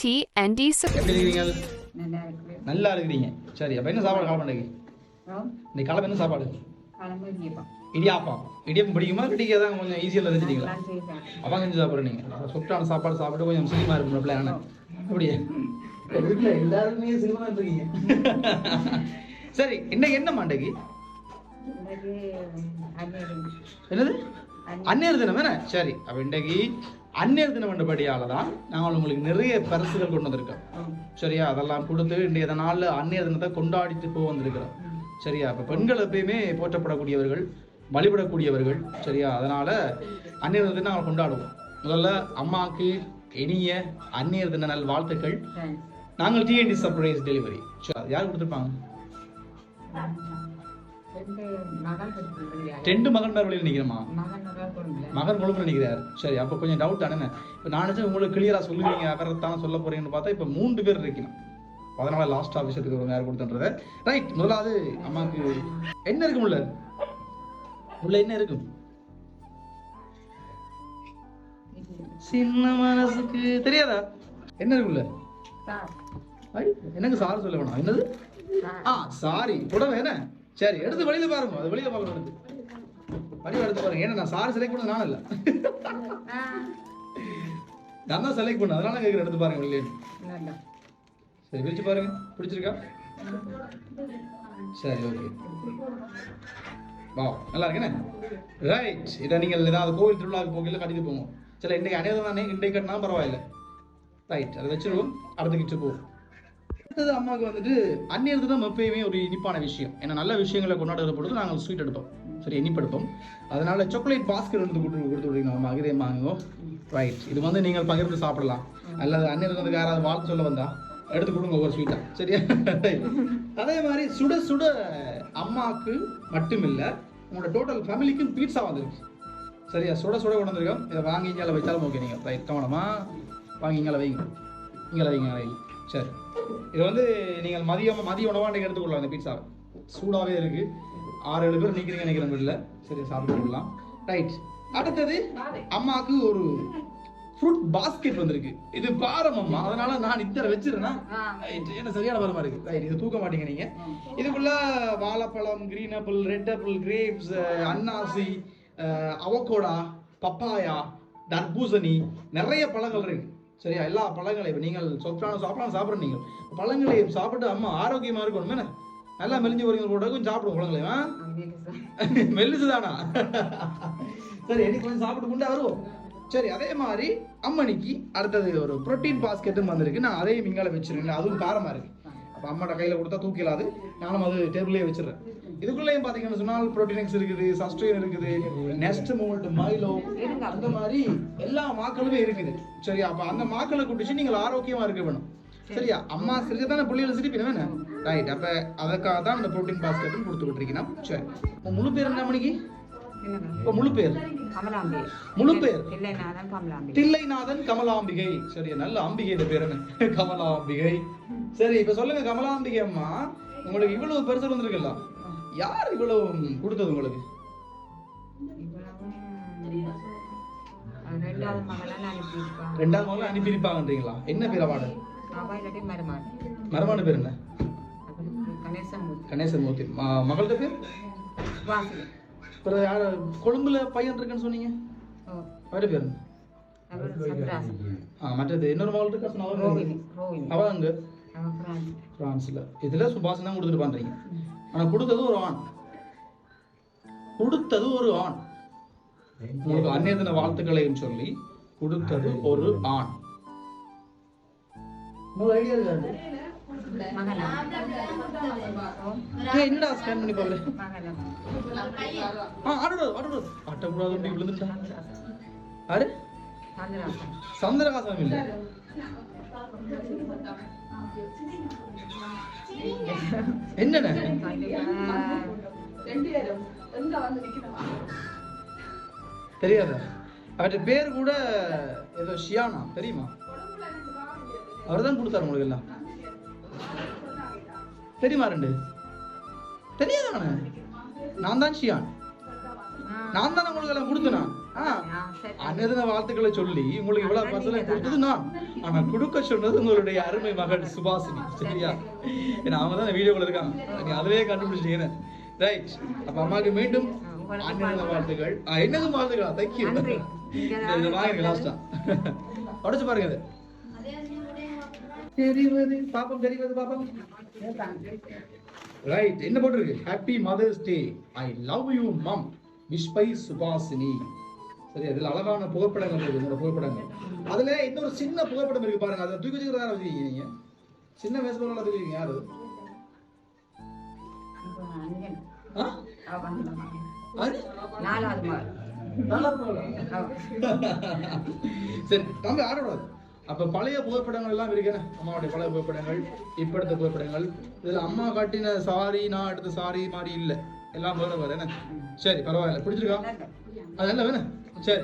TND support. எப்படி இருக்கிறீங்க நல்லா இருக்கு நல்லா இருக்கிறீங்க. சரி அப்போ என்ன சாப்பாடு காலம் பண்ணி அப்புறம்? இன்னைக்கு காலம் என்ன சாப்பாடு? இடியப்பம். இடியாப்பம். இடியாப்பம் பிடிக்குமா? பிடிக்காதான் கொஞ்சம் ஈஸியாக தெரிஞ்சிட்டீங்களா அப்பா செஞ்சு சாப்பிட்றேன் நீங்கள் சொட்டான சாப்பாடு சாப்பிட்டு கொஞ்சம் சினிமா இருக்கும் பிளான் அப்படியே. வீட்டில் எல்லாருமே சினிமா இருக்கீங்க சரி இன்னைக்கு என்ன அன்னைக்கு என்னது? அந்நேர் தினம் சரி அப்போ இன்றைக்கு அந்நேர் தினம் என்றபடியால தான் நாங்கள் உங்களுக்கு நிறைய பரிசுகள் கொண்டு வந்திருக்கோம். சரியா? அதெல்லாம் கொடுத்து இன்றைய நாளில் அந்நிய தினத்தை கொண்டாடிட்டு போக வந்திருக்கிறோம். சரியா? இப்போ பெண்கள் எப்பயுமே போற்றப்படக்கூடியவர்கள் வழிபடக்கூடியவர்கள் சரியா? அதனால அந்நிய தினத்தை நாங்கள் கொண்டாடுவோம். முதல்ல அம்மாவுக்கு இனிய அந்நியர் தின நல் வாழ்த்துக்கள். நாங்கள் டிஎன்டி சர்ப்ரைஸ் டெலிவரி யார் கொடுத்துருப்பாங்க? ரெண்டு மகன் மேல் வழியில் நிற்கிறோமா மகன் கொழும்புல நிற்கிறார் சரி அப்போ கொஞ்சம் டவுட் தானே? இப்போ நான் நினச்சேன் உங்களுக்கு கிளியராக சொல்லுவீங்க அவரைத்தான் சொல்ல போறீங்கன்னு பார்த்தா இப்போ மூன்று பேர் இருக்கணும். அதனால லாஸ்ட் விஷயத்துக்கு ஒரு யார் கொடுத்துன்றத. ரைட் முதலாவது அம்மாவுக்கு என்ன இருக்கும் உள்ள உள்ள என்ன இருக்கும் சின்ன மனசுக்கு தெரியாதா? என்ன இருக்குல்ல எனக்கு சார். சொல்ல வேணாம். என்னது? ஆ சாரி. புடவை என்ன? சரி எடுத்து வெளியில பாருங்க. அது வெளியில பார்க்கணும் எடுத்து. வடிவம் எடுத்து பாருங்க. ஏன்னா நான் சாரி செலக்ட் பண்ணது நான் இல்லை நான் தான் செலக்ட் பண்ணேன். அதனால கேட்குறேன் எடுத்து பாருங்க வெளியே சரி பிரிச்சு பாருங்க. பிடிச்சிருக்கா சரி ஓகே வா நல்லா இருக்கேனே ரைட் இதை நீங்கள் ஏதாவது கோவில் திருவிழாவுக்கு போகையில் கட்டிட்டு போங்க. சரி இன்றைக்கு அநேகம் தானே இன்றைக்கு கட்டினா பரவாயில்ல. ரைட் அதை வச்சிருவோம். அடுத்த கிட்டு போவோம். அடுத்தது அம்மாவுக்கு வந்துட்டு அந்நியருக்கு தான் எப்பயுமே ஒரு இனிப்பான விஷயம். ஏன்னா நல்ல விஷயங்களை கொண்டாடுற பொழுது நாங்கள் ஸ்வீட் எடுப்போம். சரி இனிப்பு எடுப்போம் அதனால சாக்லேட் பாஸ்கெட் வந்து கொடுத்து கொடுத்து விடுங்க அம்மா. இதே மாங்கோ. ரைட் இது வந்து நீங்கள் பகிர்ந்து சாப்பிடலாம். அல்லது அந்நியருக்கு வந்து யாராவது வாழ்த்து சொல்ல வந்தா எடுத்து கொடுங்க ஒவ்வொரு ஸ்வீட்டா சரியா? அதே மாதிரி சுட சுட அம்மாவுக்கு மட்டுமில்லை உங்களோட டோட்டல் ஃபேமிலிக்கும் பீட்ஸா வந்துருக்கு சரியா? சுட சுட கொண்டு வந்திருக்கோம். இதை வாங்கி இங்கே வைத்தாலும் ஓகே நீங்கள் ரைட் கவனமாக வாங்கி இங்கே வைங்க. இங்கே வைங்க வைங்க. சரி. இது வந்து நீங்கள் மதியம் மதிய உணவாக நீங்கள் எடுத்துக்கொள்ளலாம் இந்த பீட்சாவை சூடாகவே இருக்கு. ஆறு ஏழு பேர் நிற்கிறீங்க நினைக்கிறேன் வீட்டில் சரி சாப்பிட்டு கொள்ளலாம் ரைட் அடுத்தது அம்மாவுக்கு ஒரு ஃப்ரூட் பாஸ்கெட் வந்திருக்கு. இது பாரம் அம்மா. அதனால நான் இத்தனை வச்சிருந்தேன் என்ன சரியான வரமா இருக்கு. ரைட் இது தூக்க மாட்டீங்க நீங்க. இதுக்குள்ள வாழைப்பழம் green apple red apple grapes அன்னாசி அவகோடா பப்பாயா தர்பூசணி நிறைய பழங்கள் இருக்கு. சரியா? எல்லா பழங்களையும் இப்ப நீங்கள் சொப்டான சாப்பிடலாம் சாப்பிட்ற நீங்கள் பழங்களையும் சாப்பிட்டு அம்மா ஆரோக்கியமா இருக்கணும் என்ன? நல்லா மெலிஞ்சு வரீங்க கூட கொஞ்சம் சாப்பிடுவோம் பழங்களையும் மெல்லுசுதானா சரி எனக்கு கொஞ்சம் சாப்பிட்டு கொண்டு வருவோம். சரி அதே மாதிரி அம்மணிக்கு அடுத்தது ஒரு புரோட்டீன் பாஸ்கெட்டும் வந்திருக்கு. நான் அதையும் இங்கால வச்சிருக்கேன். அதுவும் காரமா இருக்கு. அப்போ அம்மாட்ட கையில் கொடுத்தா தூக்கிலாது. நானும் அது டேபிளே வச்சிடுறேன். இதுக்குள்ளேயும் பார்த்தீங்கன்னு சொன்னால் ப்ரோட்டீனிக்ஸ் இருக்குது சஸ்டெயின் இருக்குது நெஸ்ட் மோல்ட் மைலோ அந்த மாதிரி எல்லா மாக்களுமே இருக்குது. சரியா? அப்போ அந்த மாக்களை குடிச்சு நீங்கள் ஆரோக்கியமா இருக்க வேணும். சரியா? அம்மா சிரிச்சு தானே புள்ளிகள் சிரிப்பின வேணும் ரைட் அப்போ அதுக்காக தான் இந்த ப்ரோட்டீன் பாஸ்கெட்டும் கொடுத்து விட்டுருக்கீங்கன்னா சரி. முழு பேர் என்ன மணிக்கு? முழு பேர். முழு பேர். தில்லைநாதன் கமலாம்பிகை. சரி நல்ல அம்பிகை இந்த பேர் என்ன? கமலாம்பிகை. சரி இப்ப சொல்லுங்க கமலாம்பிகை அம்மா உங்களுக்கு இவ்வளவு பெருசு வந்திருக்குல்ல. யார் இவ்வளவு கொடுத்தது உங்களுக்கு? ரெண்டாவது முதல்ல அனுப்பியிருப்பாங்கன்றீங்களா என்ன பேர் அவார்டு மரமான பேர் என்ன? கணேசமூர்த்தி. கணேசன் மூர்த்தி ம- மகள்கிட்ட பேர்? அப்புறம் யார் கொழும்புல பையன் இருக்குன்னு சொன்னீங்க? அவரு பேர் ஆ மற்றது இன்னொரு மகள் இருக்கா சொன்ன அவ அங்க பிரான்ஸ்ல. இதுல சுபாஷ் தான் கொடுத்துட்டு பண்றீங்க ஆனா கொடுத்தது ஒரு ஆண். கொடுத்தது ஒரு ஆண். உங்களுக்கு அந்நிய தின வாழ்த்துக்களையும் சொல்லி கொடுத்தது ஒரு ஆண். ஐடியா இருக்காது என்னடா ஸ்கேன் பண்ணி பாரு மகனா ஆ ஆடுறது ஆடுறது ஆட்டக்கூடாது அப்படி விழுந்துட்டா. யாரு? சந்திராசன் சந்திரகாசம் இல்ல. என்னண்ணே? தெரியாதா? அவற்றை பேர் கூட ஏதோ ஷியானா தெரியுமா? அவர் தான் கொடுத்தாரு உங்களுக்கு எல்லாம். தெரியுமா ரெண்டு? தெரியாதானே? நான் தான் ஷியான் நான் தானே உங்களுக்கு எல்லாம் கொடுத்தனா. அன்னதான வாழ்த்துக்களை சொல்லி உங்களுக்கு இவ்வளவு பசலை கொடுத்தது நான். ஆனா கொடுக்க சொன்னது உங்களுடைய அருமை மகள் சுபாசினி சரியா? ஏன்னா அவங்க தான் வீடியோக்குள்ள இருக்காங்க. நீ அதுவே கண்டுபிடிச்சிட்டீங்க ரைட் அப்ப அம்மாக்கு மீண்டும் அன்னதான வாழ்த்துக்கள். என்னது வாழ்த்துக்களா? தேங்க்யூ நன்றி. இதை வாங்கிருங்க லாஸ்டா உடச்சு பாருங்க இது. தெரிவது பாப்பம் தெரிவது பாப்பம். ரைட் என்ன போட்டிருக்கு? Happy mother's day I love you mum wish by Subhashini சரி அதில் அழகான புகைப்படங்கள் இருக்கு. உங்களோட புகைப்படங்கள். அதுல இன்னொரு சின்ன புகைப்படம் இருக்கு பாருங்க. அதை தூக்கி வச்சுக்கிறதா வச்சுக்கீங்க நீங்க. சின்ன யாரு. நல்லா போல அவ. சரி தம்பி ஆடக்கூடாது. அப்ப பழைய புகைப்படங்கள் எல்லாம் இருக்குன்னு அம்மாவுடைய பழைய புகைப்படங்கள் இப்ப எடுத்த புகைப்படங்கள். இதுல அம்மா காட்டின சாரி நான் எடுத்த சாரி மாதிரி இல்ல. எல்லாம் வேற வேற என்ன? சரி பரவாயில்ல. பிடிச்சிருக்கா அது நல்ல வேணும் சரி.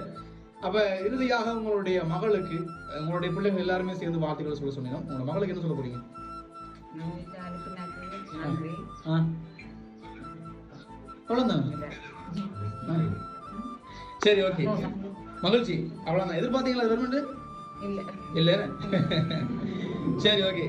அப்ப இறுதியாக உங்களுடைய மகளுக்கு உங்களுடைய பிள்ளைங்க எல்லாருமே சேர்ந்து வாழ்த்துக்களை சொல்ல சொன்னீங்க. உங்களோட மகளுக்கு என்ன சொல்ல போறீங்க? இல்லை. சரி ஓகே. மகிழ்ச்சி. அவ்வளவுதான். எதிர்பார்த்தீங்களா அது இல்லை. இல்லை? சரி ஓகே